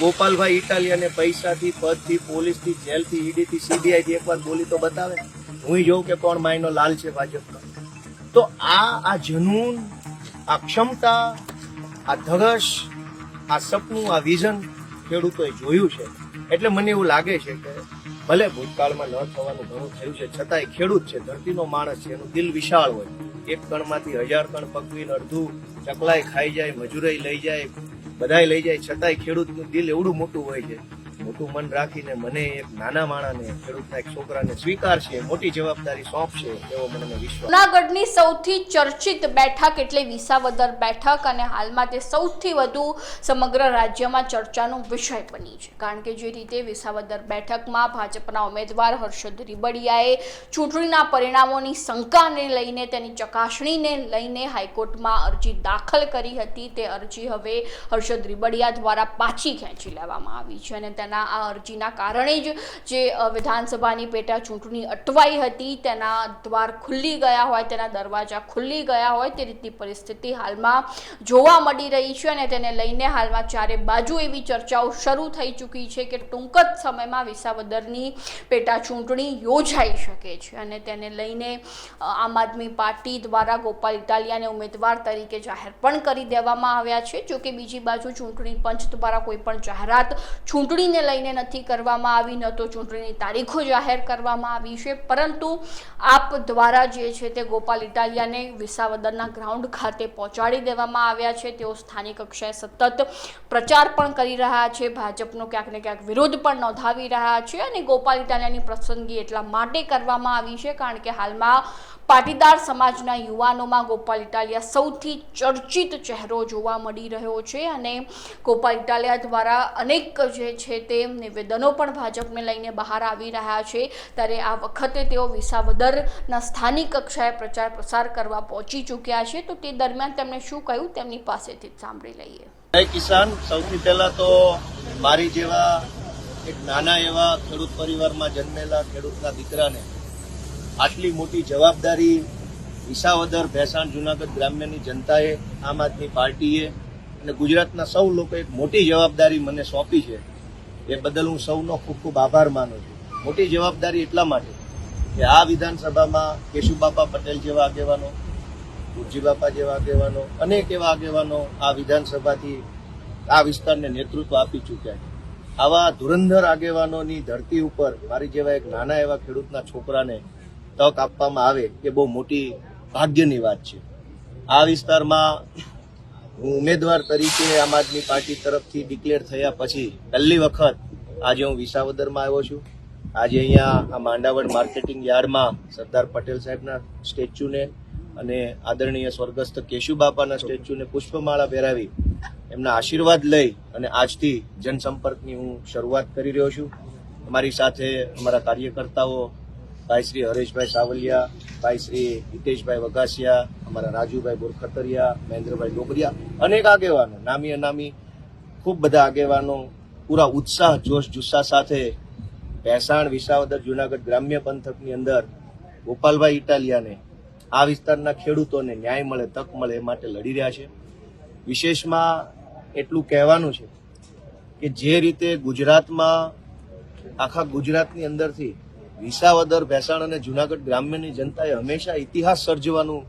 ગોપાલભાઈ ઇટાલિયાને પૈસાથી, પદથી, પોલીસથી, જેલથી, ઈડીથી, સીબીઆઈથી એકવાર બોલી તો બતાવે. હું જોઉં કે કોણ માયનો લાલ છે ભાજપનો. તો આ આ જનૂન, આ ક્ષમતા, આ ધગશ, આ સપનું, આ વિઝન ખેડૂતોએ જોયું છે. એટલે મને એવું લાગે છે કે ભલે ભૂતકાળમાં ન થવાનું ઘણું થયું છે, છતાંય ખેડૂત છે, ધરતીનો માણસ છે, એનું દિલ વિશાળ હોય. એક કણમાંથી હજાર કણ પકવીને અડધું ચકલાય ખાઈ જાય મજૂરાઈ લઈ જાય બધાય લઈ જાય છતાંય ખેડૂતનું દિલ એવડું મોટું હોય છે. મોટું મન રાખીને મને એક નાના માણાને, ખેડૂતના એક છોકરાને સ્વીકારશે, મોટી જવાબદારી સોંપશે, એવો મને વિશ્વાસ. જુનાગઢની સૌથી ચર્ચિત બેઠક એટલે વિસાવદર બેઠક અને હાલમાં તે સૌથી વધુ સમગ્ર રાજ્યમાં ચર્ચાનો વિષય બની છે. કારણ કે જે રીતે વિસાવદર બેઠકમાં ભાજપના ઉમેદવાર હર્ષદ રીબડિયાએ ચૂંટણીના પરિણામોની શંકાને લઈને, તેની ચકાસણીને લઈને હાઈકોર્ટમાં અરજી દાખલ કરી હતી. તે અરજી હવે હર્ષદ રીબડિયા દ્વારા પાછી ખેંચી લેવામાં આવી છે અને તેના આ અરજીના કારણે જ જે વિધાનસભાની પેટા ચૂંટણી અટવાઈ હતી, તેના દ્વાર ખુલ્લી ગયા હોય, તેના દરવાજા ખુલ્લી ગયા હોય, તે રીતની પરિસ્થિતિ હાલમાં જોવા મળી રહી છે અને તેને લઈને હાલમાં ચારે બાજુ એવી ચર્ચાઓ શરૂ થઈ ચૂકી છે કે ટૂંક જ સમયમાં વિસાવદરની પેટા ચૂંટણી યોજાઈ શકે છે અને તેને લઈને આમ આદમી પાર્ટી દ્વારા ગોપાલ ઇટાલિયાને ઉમેદવાર તરીકે જાહેર પણ કરી દેવામાં આવ્યા છે. જોકે બીજી બાજુ ચૂંટણી પંચ દ્વારા કોઈ પણ જાહેરાત ચૂંટણીને લઈને નથી કરવામાં આવી, ન તો ચૂંટણીની તારીખો જાહેર કરવામાં આવી છે. પરંતુ આપ દ્વારા જે છે તે ગોપાલ ઇટાલિયાને વિસાવદરના ગ્રાઉન્ડ ખાતે પહોંચાડી દેવામાં આવ્યા છે. તેઓ સ્થાનિક કક્ષાએ સતત પ્રચાર પણ કરી રહ્યા છે. ભાજપનો ક્યાંક ને ક્યાંક વિરોધ પણ નોંધાવી રહ્યા છે અને ગોપાલ ઇટાલિયાની પસંદગી એટલા માટે કરવામાં આવી છે કારણ કે હાલમાં પાટીદાર સમાજના યુવાનોમાં ગોપાલ ઇટાલિયા સૌથી ચર્ચિત ચહેરો જોવા મળી રહ્યો છે અને ગોપાલ ઇટાલિયા દ્વારા અનેક જે છે તે નિવેદનો પણ ભાજપને લઈને બહાર આવી રહ્યા છે. ત્યારે આ વખતે તેઓ વિસાવદરના સ્થાનિક કક્ષાએ પ્રચાર પ્રસાર કરવા પહોંચી ચૂક્યા છે. તો તે દરમિયાન તેમણે શું કહ્યું તેમની પાસેથી સાંભળી લઈએ. કિસાન. સૌથી પહેલા તો મારી જેવા એક નાના એવા ખેડૂત પરિવારમાં જન્મેલા ખેડૂતના દીકરાને આટલી મોટી જવાબદારી વિસાવદર, ભેસાણ, જુનાગઢ ગ્રામ્યની જનતાએ, આમ આદમી પાર્ટીએ અને ગુજરાતના સૌ લોકોએ એક મોટી જવાબદારી મને સોંપી છે. એ બદલ હું સૌનો ખૂબ ખૂબ આભાર માનું છું. મોટી જવાબદારી એટલા માટે કે આ વિધાનસભામાં કેશુબાપા પટેલ જેવા આગેવાનો ગુરજીબાપા જેવા આગેવાનો, અનેક એવા આગેવાનો આ વિધાનસભાથી આ વિસ્તારને નેતૃત્વ આપી ચૂક્યા છે. આવા ધુરંધર આગેવાનોની ધરતી ઉપર મારી જેવા એક નાના એવા ખેડૂતના છોકરાને તક આપવામાં આવે એ બહુ મોટી ભાગ્યની વાત છે. આ વિસ્તારમાં હું ઉમેદવાર તરીકે આમ આદમી પાર્ટી તરફથી ડિક્લેર થયા પછી પહેલી વખત આજે હું વિસાવદરમાં આવ્યો છું. આજે અહીંયા આ માંડાવડ માર્કેટિંગ યાર્ડમાં સરદાર પટેલ સાહેબના સ્ટેચ્યુને અને આદરણીય સ્વર્ગસ્થ કેશુબાપાના સ્ટેચ્યુને પુષ્પમાળા પહેરાવી એમના આશીર્વાદ લઈ અને આજથી જનસંપર્કની હું શરૂઆત કરી રહ્યો છું. અમારી સાથે અમારા કાર્યકર્તાઓ ભાઈ શ્રી હરેશભાઈ સાવલિયા, ભાઈ શ્રી હિતેશભાઈ વઘાસિયા, અમારા રાજુભાઈ બોરખતરિયા, મહેન્દ્રભાઈ ડોબરિયા, અનેક આગેવાનો, નામી અનામી, ખૂબ બધા આગેવાનો, પૂરા ઉત્સાહ, જોશ, જુસ્સા સાથે ભેસાણ વિસાવદર જુનાગઢ ગ્રામ્ય પંથકની અંદર ગોપાલભાઈ ઇટાલિયાને આ વિસ્તારના ખેડૂતોને ન્યાય મળે, તક મળે એ માટે લડી રહ્યા છે. વિશેષમાં એટલું કહેવાનું છે કે જે રીતે ગુજરાતમાં, આખા ગુજરાતની અંદરથી વિસાવદર, ભેસાણ અને જુનાગઢ ગ્રામ્યની જનતાએ હંમેશા ઇતિહાસ સર્જવાનું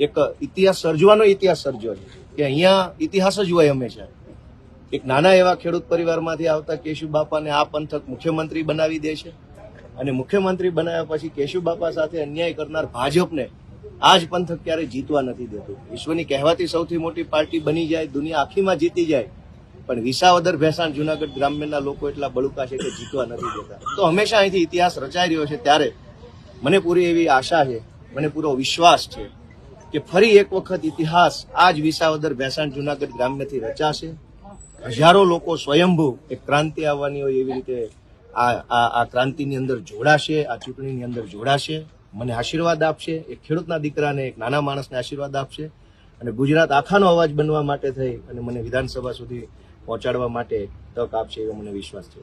એક, ઇતિહાસ સર્જવાનો ઇતિહાસ સર્જ્યો છે. કે અહીંયા ઇતિહાસ જ હોય હંમેશા. એક નાના એવા ખેડૂત પરિવારમાંથી આવતા કેશુ બાપાને આ પંથક મુખ્યમંત્રી બનાવી દે છે અને મુખ્યમંત્રી બનાવ્યા પછી કેશુ બાપા સાથે અન્યાય કરનાર ભાજપને આ જ પંથક ક્યારેય જીતવા નથી દેતું. વિશ્વની કહેવાતી સૌથી મોટી પાર્ટી બની જાય, દુનિયા આખીમાં જીતી જાય પણ વિસાવદર, ભેસાણ, જુનાગઢ ગ્રામ્યના લોકો એટલા બળુકા છે કે જીતવા નથી દેતા. તો હંમેશા અહીંથી ઇતિહાસ રચાઈ રહ્યો છે ત્યારે મને પૂરી એવી આશા છે, મને પૂરો વિશ્વાસ છે કે ફરી એક વખત ઇતિહાસ આ જ વિસાવદર, ભેસાણ, જુનાગઢ ગ્રામ્યથી રચાશે. હજારો લોકો સ્વયંભૂ એક ક્રાંતિ આવવાની હોય એવી રીતે આ આ ક્રાંતિની અંદર જોડાશે, આ ચૂંટણીની અંદર જોડાશે. મને આશીર્વાદ આપશે, એક ખેડૂતના દીકરાને, એક નાના માણસને આશીર્વાદ આપશે. અને ગુજરાત આખાનો અવાજ બનવા માટે થઈ અને મને વિધાનસભા સુધી પહોંચાડવા માટે તક આપશે એવો મને વિશ્વાસ છે.